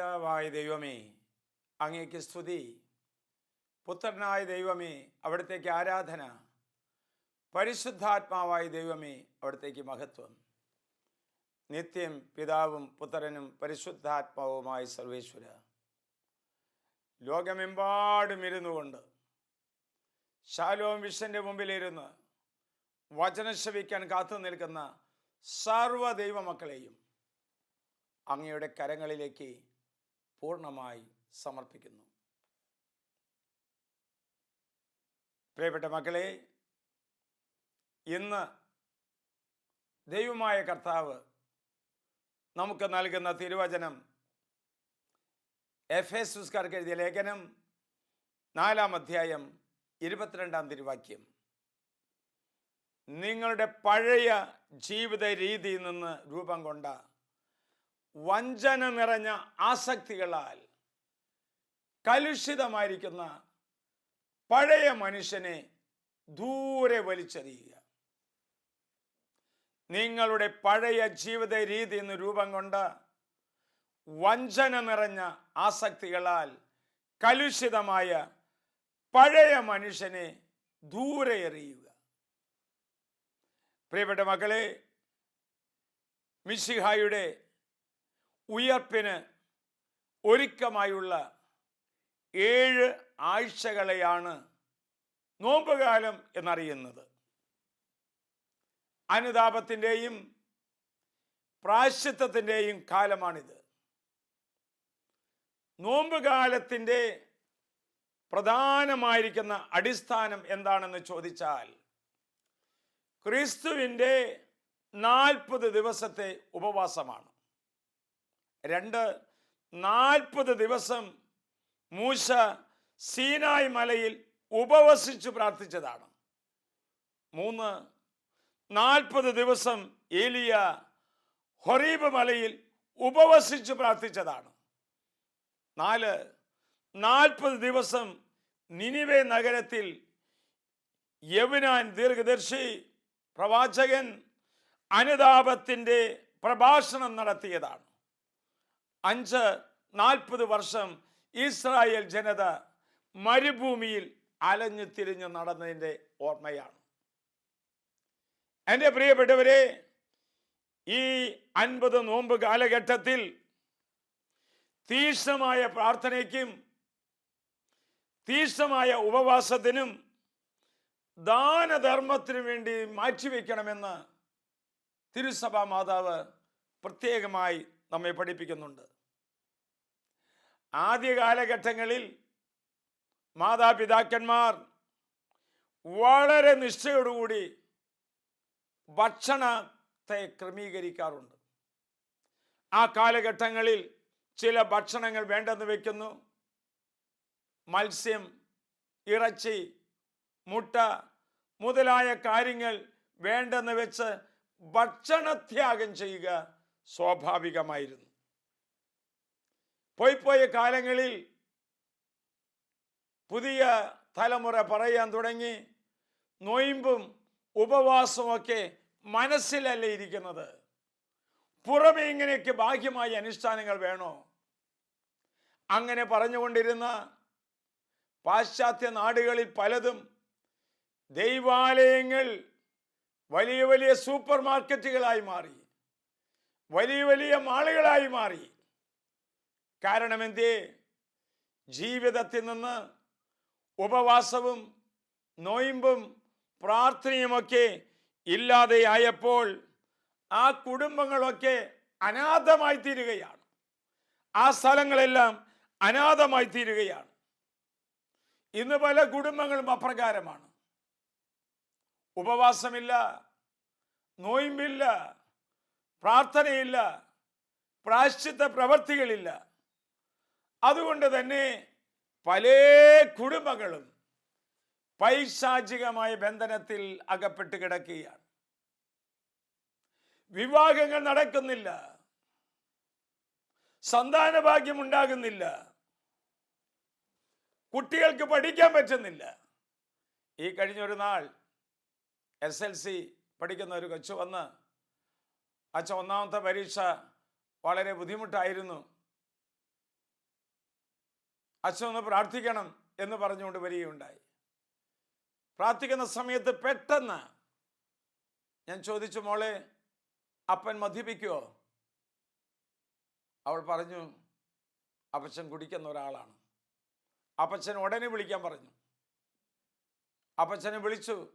പിതാവായ ദൈവമേ അങ്ങേക്ക് സ്തുതി. പുത്രനായ ദൈവമേ അവിടത്തേക്ക് ആരാധന. പരിശുദ്ധാത്മാവായ ദൈവമേ അവിടത്തേക്ക് മഹത്വം. നിത്യം പിതാവും പുത്രനും പരിശുദ്ധാത്മാവുമായ സർവേശ്വര. ലോകമെമ്പാടും ഇരുന്നു കൊണ്ട് ശാലോം വിഷന്റെ മുമ്പിലിരുന്ന് വചനശ്രവിക്കാൻ കാത്തു നിൽക്കുന്ന സർവദൈവ ദൈവമക്കളെയും അങ്ങയുടെ കരങ്ങളിലേക്ക് പൂർണമായി സമർപ്പിക്കുന്നു. പ്രിയപ്പെട്ട മക്കളെ ഇന്ന് ദൈവമായ കർത്താവ് നമുക്ക് നൽകുന്ന തിരുവചനം എഫ് എസ് സുസ്കാർക്ക് എഴുതിയ ലേഖനം നാലാം അധ്യായം ഇരുപത്തിരണ്ടാം തിരുവാക്യം. നിങ്ങളുടെ പഴയ ജീവിത രീതിയിൽ നിന്ന് രൂപം കൊണ്ട വഞ്ചന നിറഞ്ഞ ആസക്തികളാൽ കലുഷിതമായിരിക്കുന്ന പഴയ മനുഷ്യനെ ദൂരെ വലിച്ചെറിയുക. നിങ്ങളുടെ പഴയ ജീവിത രീതി എന്ന് രൂപം കൊണ്ട് വഞ്ചന നിറഞ്ഞ ആസക്തികളാൽ കലുഷിതമായ പഴയ മനുഷ്യനെ ദൂരെ എറിയുക. പ്രിയപ്പെട്ട മക്കളെ മിശിഹായുടെ ഉയർപ്പിന് ഒരുക്കമായുള്ള ഏഴ് ആഴ്ചകളെയാണ് നോമ്പുകാലം എന്നറിയുന്നത്. അനുതാപത്തിന്റെയും പ്രാശ്ചിത്വത്തിന്റെയും കാലമാണിത്. നോമ്പുകാലത്തിന്റെ പ്രധാനമായിരിക്കുന്ന അടിസ്ഥാനം എന്താണെന്ന് ചോദിച്ചാൽ ക്രിസ്തുവിന്റെ നാൽപ്പത് ദിവസത്തെ ഉപവാസമാണ്. രണ്ട് നാൽപ്പത് ദിവസം മൂശ സീനായ് മലയിൽ ഉപവസിച്ചു പ്രാർത്ഥിച്ചതാണ്. മൂന്ന് നാൽപ്പത് ദിവസം ഏലിയ ഹൊറീബ് മലയിൽ ഉപവസിച്ചു പ്രാർത്ഥിച്ചതാണ്. നാല് നാൽപ്പത് ദിവസം നിനിവേ നഗരത്തിൽ യവനാൻ ദീർഘദർശി പ്രവാചകൻ അനുതാപത്തിന്റെ പ്രഭാഷണം നടത്തിയതാണ്. അഞ്ച് നാൽപ്പത് വർഷം ഇസ്രായേൽ ജനത മരുഭൂമിയിൽ അലഞ്ഞു തിരിഞ്ഞു നടന്നതിന്റെ ഓർമ്മയാണ്. എന്റെ പ്രിയപ്പെട്ടവരെ ഈ അൻപത് നോമ്പ് കാലഘട്ടത്തിൽ തീഷ്ണമായ പ്രാർത്ഥനയ്ക്കും തീഷ്ണമായ ഉപവാസത്തിനും ദാനധർമ്മത്തിനു വേണ്ടി മാറ്റിവെക്കണമെന്ന് തിരുസഭാ മാതാവ് പ്രത്യേകമായി നമ്മെ പഠിപ്പിക്കുന്നുണ്ട്. ആദ്യ കാലഘട്ടങ്ങളിൽ മാതാപിതാക്കന്മാർ വളരെ നിഷ്ഠയോടുകൂടി ഭക്ഷണത്തെ ക്രമീകരിക്കാറുണ്ട്. ആ കാലഘട്ടങ്ങളിൽ ചില ഭക്ഷണങ്ങൾ വേണ്ടെന്ന് വെക്കുന്നു. മത്സ്യം ഇറച്ചി മുട്ട മുതലായ കാര്യങ്ങൾ വേണ്ടെന്ന് വെച്ച് ഭക്ഷണത്യാഗം ചെയ്യുക സ്വാഭാവികമായിരുന്നു. പോയി പോയ കാലങ്ങളിൽ പുതിയ തലമുറ പറയാൻ തുടങ്ങി. നൊയിമ്പും ഉപവാസമൊക്കെ മനസ്സിലല്ലേ ഇരിക്കുന്നത്? പുറമെ ഇങ്ങനെയൊക്കെ ബാഹ്യമായ അനുഷ്ഠാനങ്ങൾ വേണോ? അങ്ങനെ പറഞ്ഞുകൊണ്ടിരുന്ന പാശ്ചാത്യ നാടുകളിൽ പലതും ദൈവാലയങ്ങൾ വലിയ വലിയ സൂപ്പർ മാർക്കറ്റുകളായി മാറി. വലിയ വലിയ മാളുകളായി മാറി. കാരണം എന്തേ ജീവിതത്തിൽ നിന്ന് ഉപവാസവും നോയിമ്പും പ്രാർത്ഥനയുമൊക്കെ ഇല്ലാതെയായപ്പോൾ ആ കുടുംബങ്ങളൊക്കെ അനാഥമായി തീരുകയാണ്. ആ സ്ഥലങ്ങളെല്ലാം അനാഥമായി തീരുകയാണ്. ഇന്ന് പല കുടുംബങ്ങളും അപ്രകാരമാണ്. ഉപവാസമില്ല നോയിമ്പില്ല പ്രാർത്ഥനയില്ല പ്രാശ്ചിത്ത പ്രവർത്തികളില്ല. അതുകൊണ്ട് തന്നെ പല കുടുംബങ്ങളും പൈശാചികമായ ബന്ധനത്തിൽ അകപ്പെട്ട് കിടക്കുകയാണ്. വിവാഹങ്ങൾ നടക്കുന്നില്ല. സന്താന ഭാഗ്യം ഉണ്ടാകുന്നില്ല കുട്ടികൾക്ക് പഠിക്കാൻ പറ്റുന്നില്ല. ഈ കഴിഞ്ഞൊരു നാൾ എസ് എൽ സി പഠിക്കുന്ന ഒരു കൊച്ചു വന്ന് അച്ഛൻ ഒന്നാമത്തെ പരീക്ഷ വളരെ ബുദ്ധിമുട്ടായിരുന്നു. അച്ഛൻ ഒന്ന് പ്രാർത്ഥിക്കണം എന്ന് പറഞ്ഞുകൊണ്ട് വരികയുണ്ടായി. പ്രാർത്ഥിക്കുന്ന സമയത്ത് പെട്ടെന്ന് ഞാൻ ചോദിച്ചു മോളെ അപ്പൻ മദ്യപിക്കുമോ അവൾ പറഞ്ഞു അപ്പച്ചൻ കുടിക്കുന്ന ഒരാളാണ്. അപ്പച്ചൻ ഉടനെ വിളിക്കാൻ പറഞ്ഞു. അപ്പച്ചനെ വിളിച്ചു.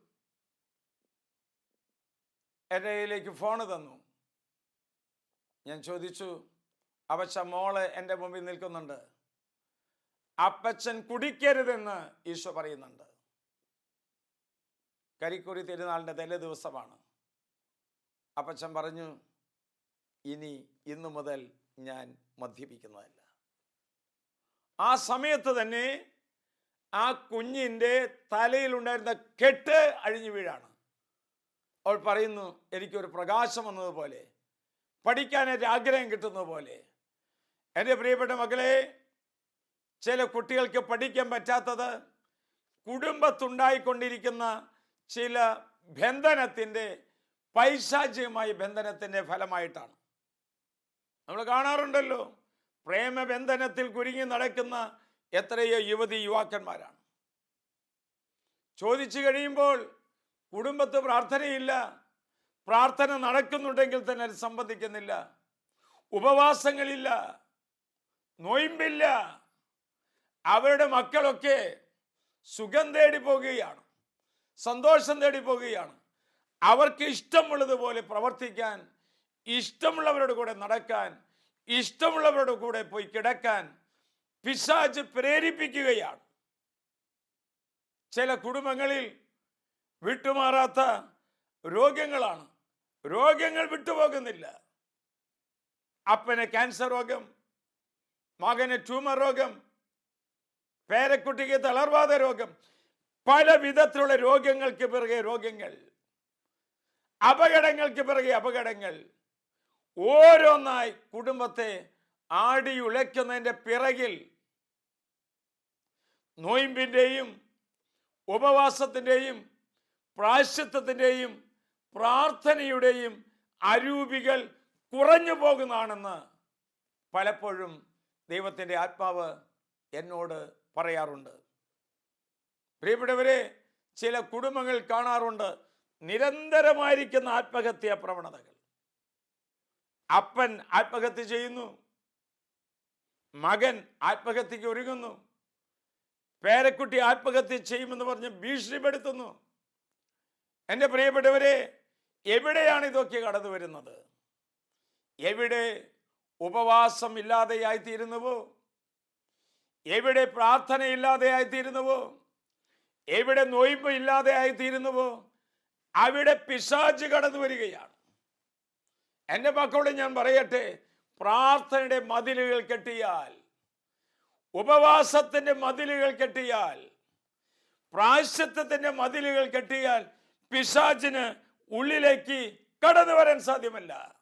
എന്റെ കയ്യിലേക്ക് ഫോണ് തന്നു. ഞാൻ ചോദിച്ചു അവശ മോൾ എന്റെ മുമ്പിൽ നിൽക്കുന്നുണ്ട്. അപ്പച്ചൻ കുടിക്കരുതെന്ന് ഈശോ പറയുന്നുണ്ട്. കരിക്കുറി തിരുനാളിന്റെ തലേ ദിവസമാണ്. അപ്പച്ചൻ പറഞ്ഞു ഇനി ഇന്നു മുതൽ ഞാൻ മദ്യപിക്കുന്നതല്ല. ആ സമയത്ത് തന്നെ ആ കുഞ്ഞിന്റെ തലയിലുണ്ടായിരുന്ന കെട്ട് അഴിഞ്ഞു വീഴാണ്. അവൾ പറയുന്നു എനിക്കൊരു പ്രകാശം വന്നതുപോലെ. പഠിക്കാനൊരു ആഗ്രഹം കിട്ടുന്ന പോലെ. എന്റെ പ്രിയപ്പെട്ട മകളെ ചില കുട്ടികൾക്ക് പഠിക്കാൻ പറ്റാത്തത് കുടുംബത്തുണ്ടായിക്കൊണ്ടിരിക്കുന്ന ചില ബന്ധനത്തിന്റെ പൈശാചികമായ ബന്ധനത്തിന്റെ ഫലമായിട്ടാണ്. നമ്മൾ കാണാറുണ്ടല്ലോ പ്രേമബന്ധനത്തിൽ കുരുങ്ങി നടക്കുന്ന എത്രയോ യുവതി യുവാക്കന്മാരാണ്. ചോദിച്ചു കഴിയുമ്പോൾ കുടുംബത്ത് പ്രാർത്ഥനയില്ല പ്രാർത്ഥന നടക്കുന്നുണ്ടെങ്കിൽ തന്നെ അത് സംബന്ധിക്കുന്നില്ല. ഉപവാസങ്ങളില്ല. നൊയിമ്പില്ല. അവരുടെ മക്കളൊക്കെ സുഖം തേടി പോകുകയാണ്. സന്തോഷം തേടി പോകുകയാണ്. അവർക്ക് ഇഷ്ടമുള്ളതുപോലെ പ്രവർത്തിക്കാൻ ഇഷ്ടമുള്ളവരുടെ കൂടെ നടക്കാൻ ഇഷ്ടമുള്ളവരുടെ കൂടെ പോയി കിടക്കാൻ പിശാച് പ്രേരിപ്പിക്കുകയാണ്. ചില കുടുംബങ്ങളിൽ വിട്ടുമാറാത്ത രോഗങ്ങളാണ്. രോഗങ്ങൾ വിട്ടുപോകുന്നില്ല. അപ്പന് ക്യാൻസർ രോഗം മകന് ട്യൂമർ രോഗം പേരക്കുട്ടിക്ക് തളർവാദ രോഗം പല വിധത്തിലുള്ള രോഗങ്ങൾക്ക് പിറകെ രോഗങ്ങൾ അപകടങ്ങൾക്ക് പിറകെ അപകടങ്ങൾ. ഓരോന്നായി കുടുംബത്തെ ആടിയുലയ്ക്കുന്നതിന്റെ പിറകിൽ നോയിമ്പിന്റെയും ഉപവാസത്തിന്റെയും പ്രാശ്ചിത്വത്തിന്റെയും പ്രാർത്ഥനയുടെയും അരൂപികൾ കുറഞ്ഞു പോകുന്നതാണെന്ന് പലപ്പോഴും ദൈവത്തിന്റെ ആത്മാവ് എന്നോട് പറയാറുണ്ട്. പ്രിയപ്പെട്ടവരെ ചില കുടുംബങ്ങൾ കാണാറുണ്ട് നിരന്തരമായിരിക്കുന്ന ആത്മഹത്യ പ്രവണതകൾ. അപ്പൻ ആത്മഹത്യ ചെയ്യുന്നു മകൻ ആത്മഹത്യക്ക് ഒരുങ്ങുന്നു പേരക്കുട്ടി ആത്മഹത്യ ചെയ്യുമെന്ന് പറഞ്ഞ് ഭീഷണിപ്പെടുത്തുന്നു. എന്റെ പ്രിയപ്പെട്ടവരെ എവിടെയാണ് ഇതൊക്കെ കടന്നു വരുന്നത്? എവിടെ ഉപവാസം ഇല്ലാതെയായിത്തീരുന്നുവോ? എവിടെ പ്രാർത്ഥന ഇല്ലാതെയായിത്തീരുന്നുവോ എവിടെ നൊയിമ്പ് ഇല്ലാതെയായിത്തീരുന്നുവോ അവിടെ പിശാച് കടന്നു വരികയാണ്. എന്റെ മക്കളോട് ഞാൻ പറയട്ടെ പ്രാർത്ഥനയുടെ മതിലുകൾ കെട്ടിയാൽ ഉപവാസത്തിന്റെ മതിലുകൾ കെട്ടിയാൽ പ്രാശ്യത്വത്തിന്റെ മതിലുകൾ കെട്ടിയാൽ പിശാചിന് ഉള്ളിലേക്ക് കടന്നു വരാൻ സാധ്യമല്ല.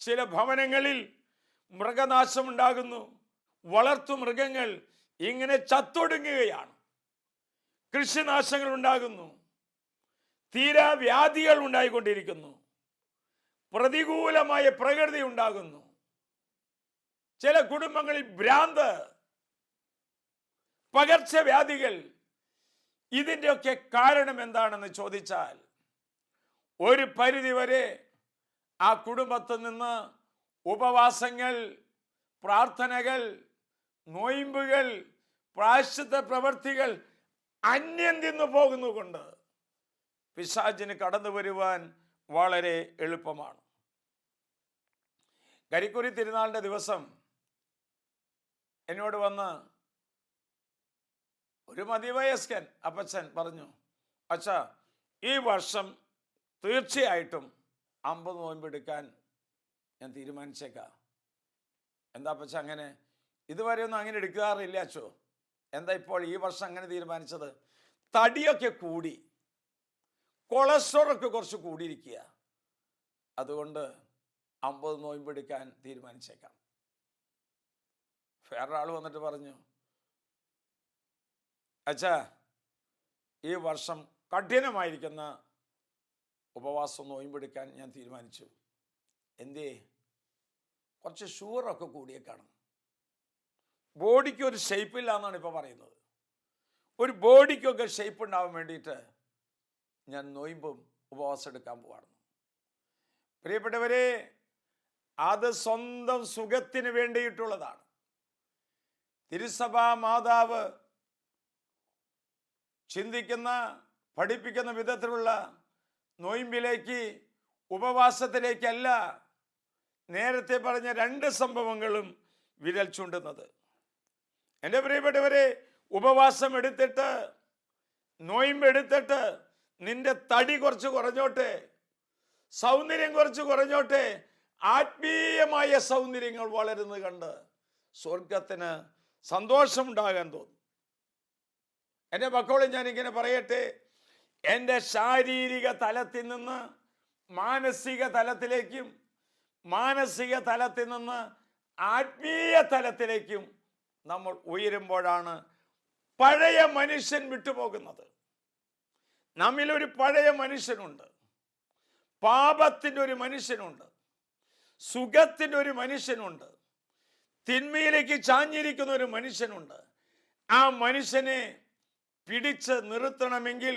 ചില ഭവനങ്ങളിൽ മൃഗനാശം ഉണ്ടാകുന്നു വളർത്തു മൃഗങ്ങൾ ഇങ്ങനെ ചത്തൊടുങ്ങുകയാണ്. കൃഷിനാശങ്ങൾ ഉണ്ടാകുന്നു തീരാ വ്യാധികൾ ഉണ്ടായിക്കൊണ്ടിരിക്കുന്നു. പ്രതികൂലമായ പ്രകൃതി ഉണ്ടാകുന്നു. ചില കുടുംബങ്ങളിൽ ഭ്രാന്ത് പകർച്ചവ്യാധികൾ ഇതിന്റെയൊക്കെ കാരണം എന്താണെന്ന് ചോദിച്ചാൽ ഒരു പരിധിവരെ ആ കുടുംബത്തിൽ നിന്ന് ഉപവാസങ്ങൾ പ്രാർത്ഥനകൾ നോയിമ്പുകൾ പ്രായശ്ചിത്ത പ്രവർത്തികൾ അന്യം തിന്നു പോകുന്നുകൊണ്ട് പിശാചിന് കടന്നു വരുവാൻ വളരെ എളുപ്പമാണ്. കരിക്കുരി തിരുനാളിന്റെ ദിവസം എന്നോട് വന്ന് ഒരു മതിവയസ്കൻ അപ്പച്ചൻ പറഞ്ഞു അച്ഛാ ഈ വർഷം തീർച്ചയായിട്ടും അമ്പത് നോയമ്പെടുക്കാൻ ഞാൻ തീരുമാനിച്ചേക്കാം. എന്താ അപ്പച്ച അങ്ങനെ? ഇതുവരെ ഒന്നും അങ്ങനെ എടുക്കാറില്ല അച്ഛോ. എന്താ ഇപ്പോൾ ഈ വർഷം അങ്ങനെ തീരുമാനിച്ചത്? തടിയൊക്കെ കൂടി. കൊളസ്ട്രോളൊക്കെ കുറച്ച് കൂടിയിരിക്കുക. അതുകൊണ്ട് അമ്പത് നോയമ്പെടുക്കാൻ തീരുമാനിച്ചേക്കാം. വേറൊരാൾ വന്നിട്ട് പറഞ്ഞു അച്ഛാ ഈ വർഷം കഠിനമായിരിക്കുന്ന ഉപവാസം നോയിമ്പെടുക്കാൻ ഞാൻ തീരുമാനിച്ചു. എന്തേ? കുറച്ച് ഷുഗറൊക്കെ കൂടിയേക്കാണ്. ബോഡിക്ക് ഒരു ഷേപ്പില്ല എന്നാണ് ഇപ്പോൾ പറയുന്നത്. ഒരു ബോഡിക്കൊക്കെ ഷേപ്പ് ഉണ്ടാവാൻ വേണ്ടിയിട്ട് ഞാൻ നോയിമ്പും ഉപവാസം എടുക്കാൻ പോവാണ്. പ്രിയപ്പെട്ടവരെ അത് സ്വന്തം സുഖത്തിന് വേണ്ടിയിട്ടുള്ളതാണ്. തിരുസഭാ മാതാവ് ചിന്തിക്കുന്ന പഠിപ്പിക്കുന്ന വിധത്തിലുള്ള നൊയിമ്പിലേക്ക് ഉപവാസത്തിലേക്കല്ല നേരത്തെ പറഞ്ഞ രണ്ട് സംഭവങ്ങളും വിരൽ ചൂണ്ടുന്നത്. എന്റെ പ്രിയപ്പെട്ടവരെ ഉപവാസം എടുത്തിട്ട് നൊയിമ്പ് എടുത്തിട്ട് നിന്റെ തടി കുറച്ച് കുറഞ്ഞോട്ടെ സൗന്ദര്യം കുറച്ച് കുറഞ്ഞോട്ടെ ആത്മീയമായ സൗന്ദര്യങ്ങൾ വളരുന്നത് കണ്ട് സ്വർഗത്തിന് സന്തോഷമുണ്ടാകാൻ തോന്നും. എന്റെ മക്കളും ഞാനിങ്ങനെ പറയട്ടെ എന്റെ ശാരീരിക തലത്തിൽ നിന്ന് മാനസിക തലത്തിലേക്കും മാനസിക തലത്തിൽ നിന്ന് ആത്മീയ തലത്തിലേക്കും നമ്മൾ ഉയരുമ്പോഴാണ് പഴയ മനുഷ്യൻ വിട്ടുപോകുന്നത്. നമ്മിലൊരു പഴയ മനുഷ്യനുണ്ട്. പാപത്തിന്റെ ഒരു മനുഷ്യനുണ്ട്. സുഖത്തിന്റെ ഒരു മനുഷ്യനുണ്ട്. തിന്മയിലേക്ക് ചാഞ്ഞിരിക്കുന്ന ഒരു മനുഷ്യനുണ്ട്. ആ മനുഷ്യനെ പിടിച്ച് നിർത്തണമെങ്കിൽ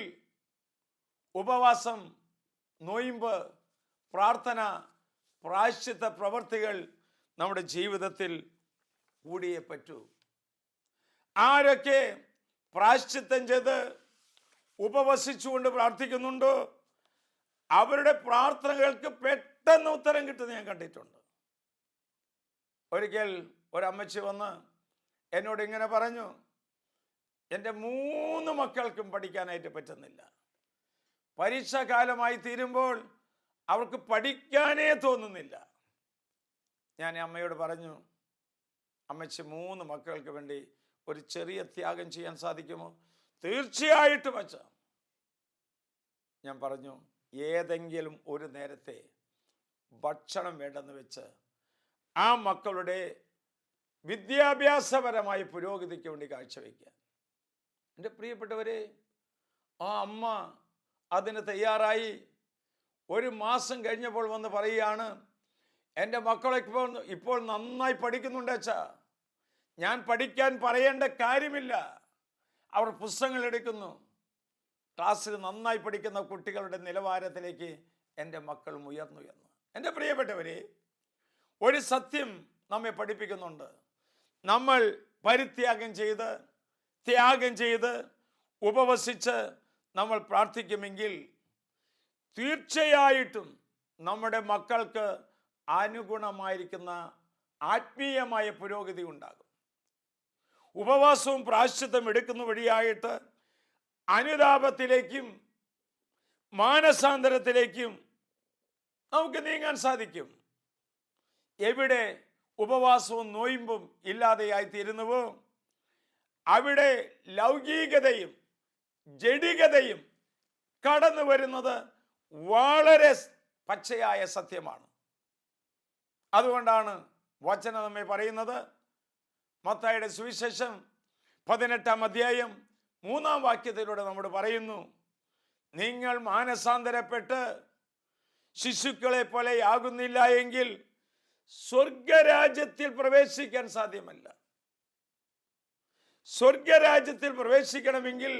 ഉപവാസം നൊയിമ്പ് പ്രാർത്ഥന പ്രായശ്ചിത്ത പ്രവർത്തികൾ നമ്മുടെ ജീവിതത്തിൽ കൂടിയേ പറ്റൂ. ആരൊക്കെ പ്രായശ്ചിത്തം ചെയ്ത് ഉപവസിച്ചുകൊണ്ട് പ്രാർത്ഥിക്കുന്നുണ്ടോ? അവരുടെ പ്രാർത്ഥനകൾക്ക് പെട്ടെന്ന് ഉത്തരം കിട്ടുന്നത് ഞാൻ കണ്ടിട്ടുണ്ട്. ഒരിക്കൽ ഒരമ്മച്ചി വന്ന് എന്നോട് ഇങ്ങനെ പറഞ്ഞു എന്റെ മൂന്ന് മക്കൾക്കും പഠിക്കാനായിട്ട് പറ്റുന്നില്ല. പരീക്ഷ കാലമായി തീരുമ്പോൾ അവർക്ക് പഠിക്കാനേ തോന്നുന്നില്ല. ഞാൻ അമ്മയോട് പറഞ്ഞു അമ്മച്ചി മൂന്ന് മക്കൾക്ക് വേണ്ടി ഒരു ചെറിയ ത്യാഗം ചെയ്യാൻ സാധിക്കുമോ? തീർച്ചയായിട്ടും അച്ഛ. ഞാൻ പറഞ്ഞു ഏതെങ്കിലും ഒരു നേരത്തെ ഭക്ഷണം വേണ്ടെന്ന് വെച്ച് ആ മക്കളുടെ വിദ്യാഭ്യാസപരമായ പുരോഗതിക്ക് വേണ്ടി കാഴ്ചവെക്കുക. എന്റെ പ്രിയപ്പെട്ടവരെ ആ അമ്മ അതിന് തയ്യാറായി ഒരു മാസം കഴിഞ്ഞപ്പോൾ വന്ന് പറയുകയാണ് എന്റെ മക്കളെ ഇപ്പോൾ നന്നായി പഠിക്കുന്നുണ്ട് അച്ഛാ. ഞാൻ പഠിക്കാൻ പറയേണ്ട കാര്യമില്ല. അവർ പുസ്തകങ്ങൾ എടുക്കുന്നു. ക്ലാസ്സിൽ നന്നായി പഠിക്കുന്ന കുട്ടികളുടെ നിലവാരത്തിലേക്ക് എന്റെ മക്കളും ഉയർന്നുയർന്നു എന്റെ പ്രിയപ്പെട്ടവരെ ഒരു സത്യം നമ്മെ പഠിപ്പിക്കുന്നുണ്ട്. നമ്മൾ പരിത്യാഗം ചെയ്ത് ത്യാഗം ചെയ്ത് ഉപവസിച്ച് നമ്മൾ പ്രാർത്ഥിക്കുമെങ്കിൽ തീർച്ചയായിട്ടും നമ്മുടെ മക്കൾക്ക് അനുഗുണമായിരിക്കുന്ന ആത്മീയമായ പുരോഗതി ഉണ്ടാകും. ഉപവാസവും പ്രാശ്ചിത്വം എടുക്കുന്ന വഴിയായിട്ട് അനുതാപത്തിലേക്കും മാനസാന്തരത്തിലേക്കും നമുക്ക് നീങ്ങാൻ സാധിക്കും. എവിടെ ഉപവാസവും നോയിമ്പും ഇല്ലാതെയായി തീരുന്നുവോ അവിടെ ലൗകികതയും ജഡികതയും കടന്നു വരുന്നത് വളരെ പച്ചയായ സത്യമാണ്. അതുകൊണ്ടാണ് വചന നമ്മെ പറയുന്നത്. മത്തായുടെ സുവിശേഷം പതിനെട്ടാം അധ്യായം മൂന്നാം വാക്യത്തിലൂടെ നമ്മോട് പറയുന്നു നിങ്ങൾ മാനസാന്തരപ്പെട്ട് ശിശുക്കളെ പോലെ ആകുന്നില്ല എങ്കിൽ സ്വർഗരാജ്യത്തിൽ പ്രവേശിക്കാൻ സാധ്യമല്ല. സ്വർഗരാജ്യത്തിൽ പ്രവേശിക്കണമെങ്കിൽ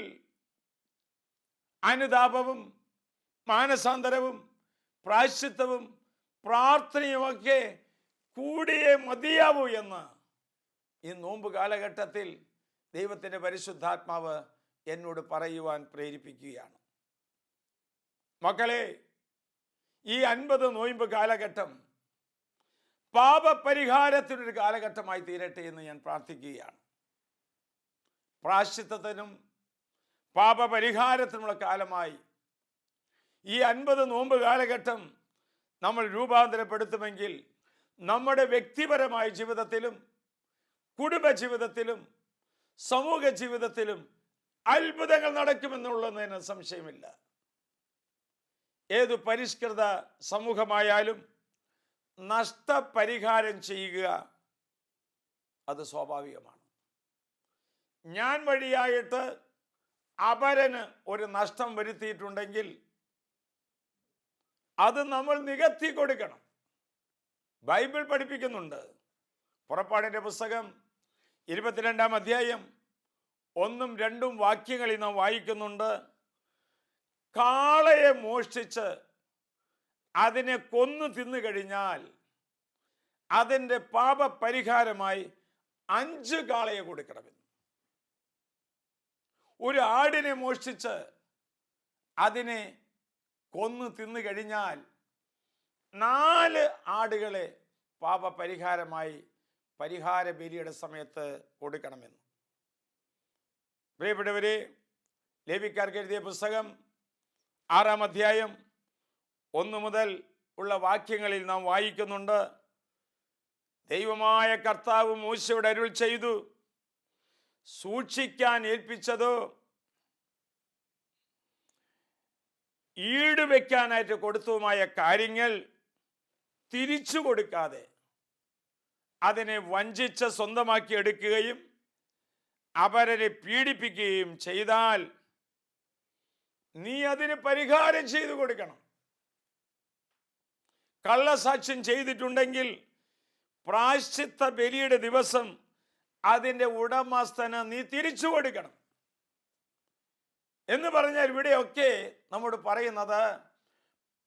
അനുതാപവും മാനസാന്തരവും പ്രായശ്ചിത്തവും പ്രാർത്ഥനയുമൊക്കെ കൂടിയേ മതിയാവൂ എന്ന് ഈ നോമ്പ് കാലഘട്ടത്തിൽ ദൈവത്തിന്റെ പരിശുദ്ധാത്മാവ് എന്നോട് പറയുവാൻ പ്രേരിപ്പിക്കുകയാണ്. മക്കളെ ഈ അൻപത് നോയമ്പ് കാലഘട്ടം പാപപരിഹാരത്തിനൊരു കാലഘട്ടമായി തീരട്ടെ എന്ന് ഞാൻ പ്രാർത്ഥിക്കുകയാണ്. പ്രാശ്ചിത്തത്തിനും പാപപരിഹാരത്തിനുമുള്ള കാലമായി. ഈ അൻപത് നോമ്പ് കാലഘട്ടം നമ്മൾ രൂപാന്തരപ്പെടുത്തുമെങ്കിൽ നമ്മുടെ വ്യക്തിപരമായ ജീവിതത്തിലും കുടുംബ ജീവിതത്തിലും സമൂഹ ജീവിതത്തിലും അത്ഭുതങ്ങൾ നടക്കുമെന്നുള്ളതിന് സംശയമില്ല. ഏതു പരിഷ്കൃത സമൂഹമായാലും നഷ്ടപരിഹാരം ചെയ്യുക അത് സ്വാഭാവികമാണ്. ഞാൻ വഴിയായിട്ട് അപരന് ഒരു നഷ്ടം വരുത്തിയിട്ടുണ്ടെങ്കിൽ അത് നമ്മൾ നികത്തി കൊടുക്കണം. ബൈബിൾ പഠിപ്പിക്കുന്നുണ്ട്. പുറപ്പാടിന്റെ പുസ്തകം ഇരുപത്തിരണ്ടാം അധ്യായം ഒന്നും രണ്ടും വാക്യങ്ങളിൽ നാം വായിക്കുന്നുണ്ട്. കാളയെ മോഷ്ടിച്ച് അതിനെ കൊന്നു തിന്നു കഴിഞ്ഞാൽ അതിന്റെ പാപപരിഹാരമായി അഞ്ച് കാളയെ കൊടുക്കണമെന്ന്. ഒരു ആടിനെ മോഷ്ടിച്ച് അതിനെ കൊന്നു തിന്നു കഴിഞ്ഞാൽ നാല് ആടുകളെ പാപപരിഹാരമായി പരിഹാര ബലിയുടെ സമയത്ത് കൊടുക്കണമെന്ന്. പ്രിയപ്പെട്ടവരെ ലേബിക്കാർക്ക് എഴുതിയ പുസ്തകം ആറാം അധ്യായം ഒന്ന് മുതൽ ഉള്ള വാക്യങ്ങളിൽ നാം വായിക്കുന്നുണ്ട് ദൈവമായ കർത്താവ് മൂശയുടെ അരുൾ ചെയ്തു സൂക്ഷിക്കാൻ ഏൽപ്പിച്ചത് ഈട് വെക്കാനായിട്ട് കൊടുത്തതുമായ കാര്യങ്ങൾ തിരിച്ചു കൊടുക്കാതെ അതിനെ വഞ്ചിച്ച് സ്വന്തമാക്കി എടുക്കുകയും അവരെ പീഡിപ്പിക്കുകയും ചെയ്താൽ നീ അതിന് പരിഹാരം ചെയ്തു കൊടുക്കണം. കള്ളസാക്ഷ്യം ചെയ്തിട്ടുണ്ടെങ്കിൽ പ്രാശ്ചിത്ത ബലിയുടെ ദിവസം അതിന്റെ ഉടമസ്ഥന് നീ തിരിച്ചു കൊടുക്കണം. എന്ന് പറഞ്ഞാൽ ഇവിടെയൊക്കെ നമ്മോട് പറയുന്നത്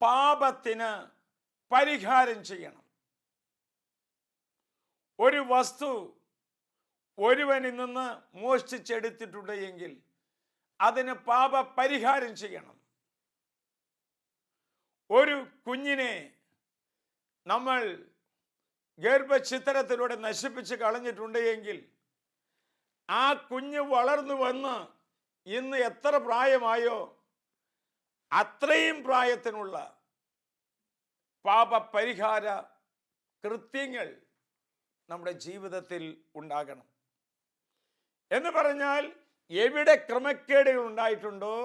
പാപത്തിന് പരിഹാരം ചെയ്യണം. ഒരു വസ്തു ഒരുവനിൽ നിന്ന് മോഷ്ടിച്ചെടുത്തിട്ടുണ്ട് എങ്കിൽ അതിന് പാപ പരിഹാരം ചെയ്യണം. ഒരു കുഞ്ഞിനെ നമ്മൾ ഗർഭചിത്രത്തിലൂടെ നശിപ്പിച്ച് കളഞ്ഞിട്ടുണ്ട് എങ്കിൽ ആ കുഞ്ഞ് വളർന്നു വന്ന് ഇന്ന് എത്ര പ്രായമായോ അത്രയും പ്രായത്തിനുള്ള പാപപരിഹാര കൃത്യങ്ങൾ നമ്മുടെ ജീവിതത്തിൽ ഉണ്ടാകണം. എന്ന് പറഞ്ഞാൽ എവിടെ ക്രമക്കേടുകൾ ഉണ്ടായിട്ടുണ്ടോ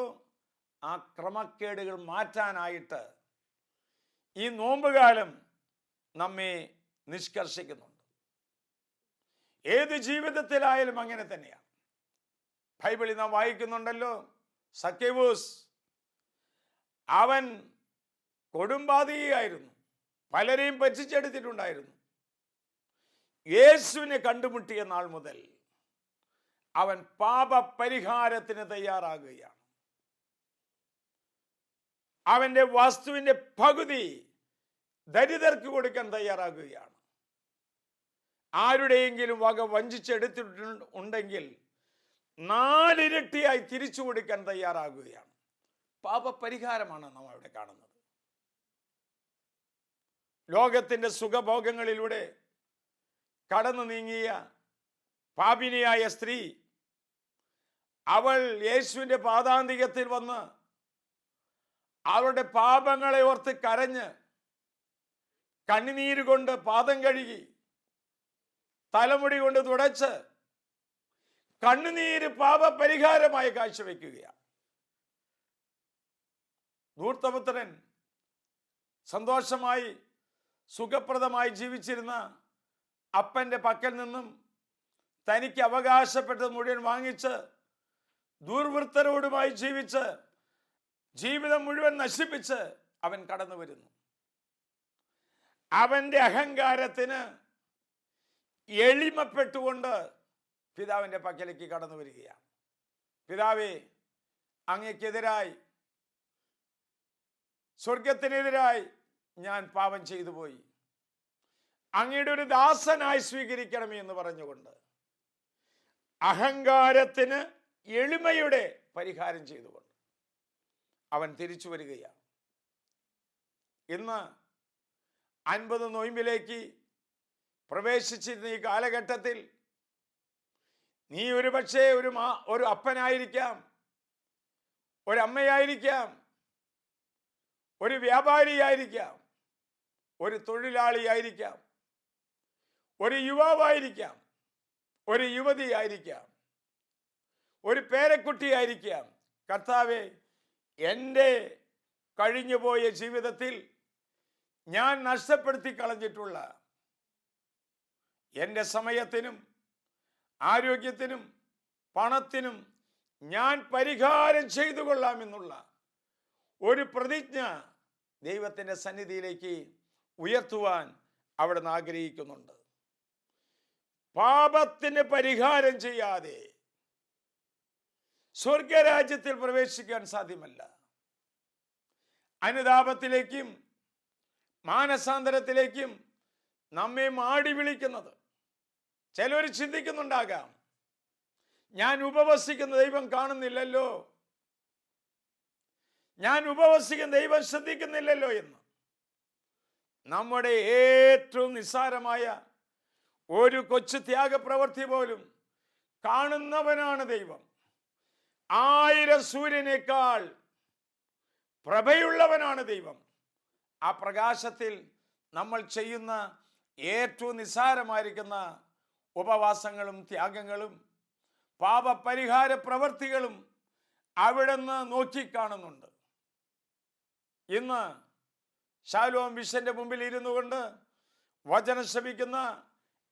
ആ ക്രമക്കേടുകൾ മാറ്റാനായിട്ട് ഈ നോമ്പുകാലം നമ്മെ നിഷ്കർഷിക്കുന്നുണ്ട്. ഏത് ജീവിതത്തിലായാലും അങ്ങനെ തന്നെയാണ്. ബൈബിളിൽ നാം വായിക്കുന്നുണ്ടല്ലോ സക്കേവൂസ് അവൻ കൊടുമ്പാതിയായിരുന്നു പലരെയും പറ്റിച്ചെടുത്തിട്ടുണ്ടായിരുന്നു. യേശുവിനെ കണ്ടുമുട്ടിയ നാൾ മുതൽ അവൻ പാപപരിഹാരത്തിന് തയ്യാറാകുകയാണ്. അവന്റെ വസ്തുവിന്റെ പകുതി ദരിദ്രർക്ക് കൊടുക്കാൻ തയ്യാറാകുകയാണ്. ആരുടെയെങ്കിലും വക വഞ്ചിച്ചെടുത്തിട്ടുണ്ട് ഉണ്ടെങ്കിൽ നാലിരട്ടിയായി തിരിച്ചു കൊടുക്കാൻ തയ്യാറാകുകയാണ്. പാപപരിഹാരമാണ് നാം അവിടെ കാണുന്നത്. ലോകത്തിന്റെ സുഖഭോഗങ്ങളിലൂടെ കടന്നു നീങ്ങിയ പാപിനിയായ സ്ത്രീ അവൾ യേശുവിന്റെ പാതാന്തികത്തിൽ വന്ന് അവളുടെ പാപങ്ങളെ ഓർത്ത് കരഞ്ഞ് കണ്ണുനീര് കൊണ്ട് പാദം കഴുകി തലമുടി കൊണ്ട് തുടച്ച് കണ്ണുനീര് പാപപരിഹാരമായി കാഴ്ചവെക്കുകയാണ്. ധൂർത്തപുത്രൻ സന്തോഷമായി സുഖപ്രദമായി ജീവിച്ചിരുന്ന അപ്പന്റെ പക്കൽ നിന്നും തനിക്ക് അവകാശപ്പെട്ടത് മുഴുവൻ വാങ്ങിച്ച് ദുർവൃത്തരോടുമായി ജീവിച്ച് ജീവിതം മുഴുവൻ നശിപ്പിച്ച് അവൻ കടന്നു വരുന്നു അവന്റെ അഹങ്കാരത്തിന് എളിമപ്പെട്ടുകൊണ്ട് പിതാവിന്റെ പക്കലേക്ക് കടന്നു വരികയാണ്. പിതാവേ അങ്ങക്കെതിരായി സ്വർഗത്തിനെതിരായി ഞാൻ പാപം ചെയ്തു പോയി. അങ്ങയുടെ ഒരു ദാസനായി സ്വീകരിക്കണമേ എന്ന് പറഞ്ഞുകൊണ്ട് അഹങ്കാരത്തിന് എളിമയുടെ പരിഹാരം ചെയ്തുകൊണ്ട് അവൻ തിരിച്ചു വരികയാണ്. ഇന്ന് അൻപത് നൊയിമ്പിലേക്ക് പ്രവേശിച്ചിരുന്ന ഈ കാലഘട്ടത്തിൽ നീ ഒരു പക്ഷേ ഒരു മാ ഒരു അപ്പനായിരിക്കാം ഒരമ്മയായിരിക്കാം ഒരു വ്യാപാരിയായിരിക്കാം ഒരു തൊഴിലാളിയായിരിക്കാം ഒരു യുവാവായിരിക്കാം ഒരു യുവതിയായിരിക്കാം ഒരു പേരക്കുട്ടിയായിരിക്കാം. കർത്താവെ എന്റെ കഴിഞ്ഞുപോയ ജീവിതത്തിൽ ഞാൻ നഷ്ടപ്പെടുത്തി കളഞ്ഞിട്ടുള്ള എന്റെ സമയത്തിനും ആരോഗ്യത്തിനും പണത്തിനും ഞാൻ പരിഹാരം ചെയ്തു കൊള്ളാമെന്നുള്ള ഒരു പ്രതിജ്ഞ ദൈവത്തിന്റെ സന്നിധിയിലേക്ക് ഉയർത്തുവാൻ അവിടുന്ന് ആഗ്രഹിക്കുന്നുണ്ട്. പാപത്തിന് പരിഹാരം ചെയ്യാതെ സ്വർഗരാജ്യത്തിൽ പ്രവേശിക്കാൻ സാധ്യമല്ല. അനുതാപത്തിലേക്കും മാനസാന്തരത്തിലേക്കും നമ്മെ മാടി വിളിക്കുന്നത് ചിലർ ചിന്തിക്കുന്നുണ്ടാകാം. ഞാൻ ഉപവസിക്കുന്ന ദൈവം കാണുന്നില്ലല്ലോ. ഞാൻ ഉപവസിക്കുന്ന ദൈവം ശ്രദ്ധിക്കുന്നില്ലല്ലോ എന്ന്. നമ്മുടെ ഏറ്റവും നിസ്സാരമായ ഒരു കൊച്ചു ത്യാഗപ്രവൃത്തി പോലും കാണുന്നവനാണ് ദൈവം. ആയിരം സൂര്യനേക്കാൾ പ്രഭയുള്ളവനാണ് ദൈവം. ആ പ്രകാശത്തിൽ നമ്മൾ ചെയ്യുന്ന ഏറ്റവും നിസ്സാരമായിരിക്കുന്ന ഉപവാസങ്ങളും ത്യാഗങ്ങളും പാപപരിഹാര പ്രവർത്തികളും അവിടുന്ന് നോക്കിക്കാണുന്നുണ്ട്. ഇന്ന് ശാലോം മിഷന്റെ മുമ്പിൽ ഇരുന്നു കൊണ്ട് വചനം ശ്രമിക്കുന്ന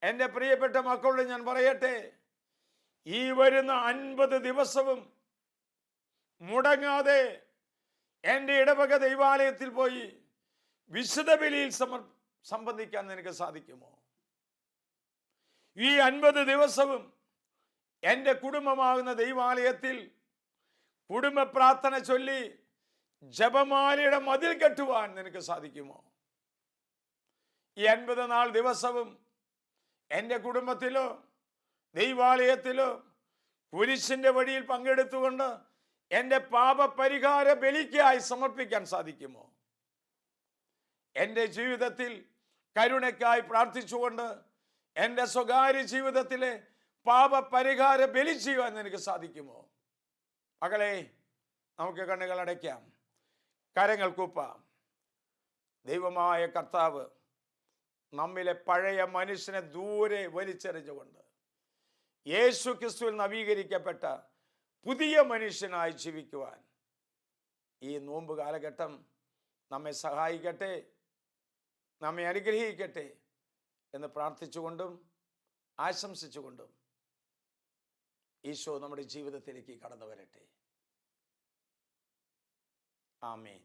എന്റെ പ്രിയപ്പെട്ട മക്കളോട് ഞാൻ പറയട്ടെ ഈ വരുന്ന അൻപത് ദിവസവും മുടങ്ങാതെ എന്റെ ഇടവക ദൈവാലയത്തിൽ പോയി വിശുദ്ധ ബലിയിൽ സമർ സംബന്ധിക്കാൻ നിനക്ക് സാധിക്കുമോ? ഈ അൻപത് ദിവസവും എന്റെ കുടുംബമാകുന്ന ദൈവാലയത്തിൽ കുടുംബ പ്രാർത്ഥന ചൊല്ലി ജപമാലയുടെ മതിൽ കെട്ടുവാൻ നിനക്ക് സാധിക്കുമോ? ഈ അൻപത് നാൾ ദിവസവും എന്റെ കുടുംബത്തിലോ ദൈവാലയത്തിലോ കുരിശിന്റെ വഴിയിൽ പങ്കെടുത്തുകൊണ്ട് എന്റെ പാപപരിഹാര ബലിക്കായി സമർപ്പിക്കാൻ സാധിക്കുമോ? എന്റെ ജീവിതത്തിൽ കരുണയ്ക്കായി പ്രാർത്ഥിച്ചുകൊണ്ട് എന്റെ സ്വകാര്യ ജീവിതത്തിലെ പാപപരിഹാര ബലി ചെയ്യുവാൻ നിനക്ക് സാധിക്കുമോ? മകളെ നമുക്ക് കണ്ണുകൾ അടയ്ക്കാം. കരങ്ങൾ കൂപ്പാം. ദൈവമായ കർത്താവ് നമ്മിലെ പഴയ മനുഷ്യനെ ദൂരെ വലിച്ചെറിഞ്ഞുകൊണ്ട് യേശു ക്രിസ്തുവിൽ നവീകരിക്കപ്പെട്ട പുതിയ മനുഷ്യനായി ജീവിക്കുവാൻ ഈ നോമ്പ് കാലഘട്ടം നമ്മെ സഹായിക്കട്ടെ നമ്മെ അനുഗ്രഹിക്കട്ടെ. എന്ന് പ്രാർത്ഥിച്ചുകൊണ്ടും ആശംസിച്ചുകൊണ്ടും ഈശോ നമ്മുടെ ജീവിതത്തിലേക്ക് കടന്നു വരട്ടെ ആമേൻ.